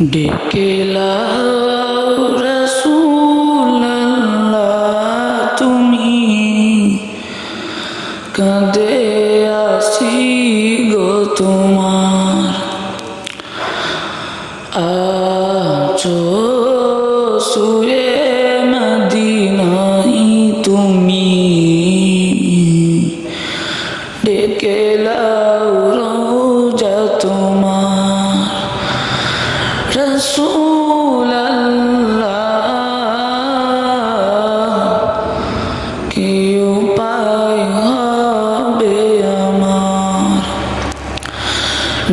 ডেকেলা তুমি কাঁদে আসি গো তোমার। আচর রসুল কি উপায় হবে আমার?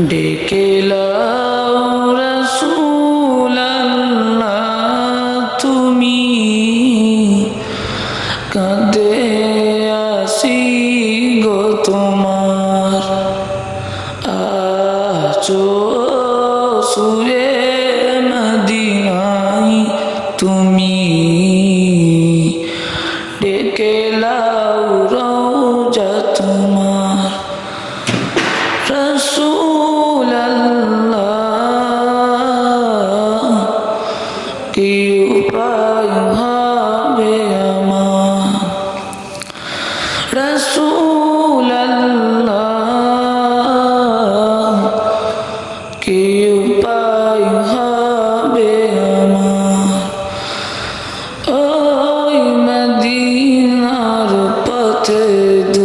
ডেকে রসুল তুমি কাঁদে আসি গো তোমার। আচো সুরে তোমার রসুল কি উপায়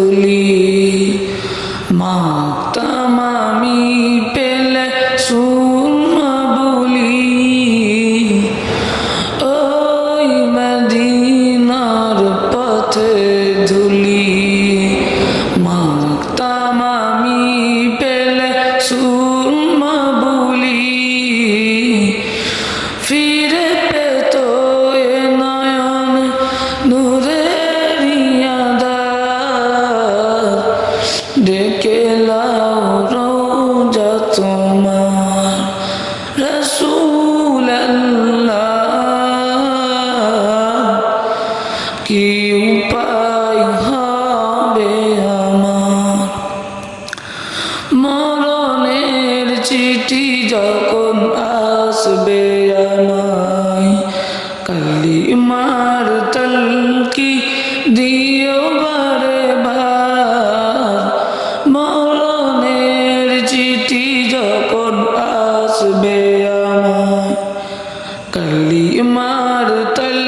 رسوله चिठी जो आसबेमाय कल्ली मार तल की दियो बार भार मरने चिठी जो को आसबेमाय कल्ली मार तल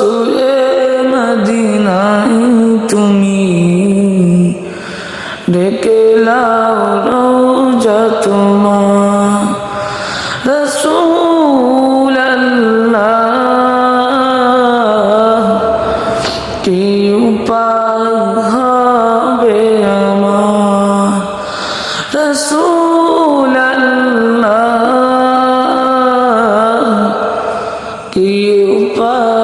রসুলে মদিনাই তুমি ডেকে লাও রোজা তোমার। রসুল কি উপায় হবে আমার? রসুল কি উপায়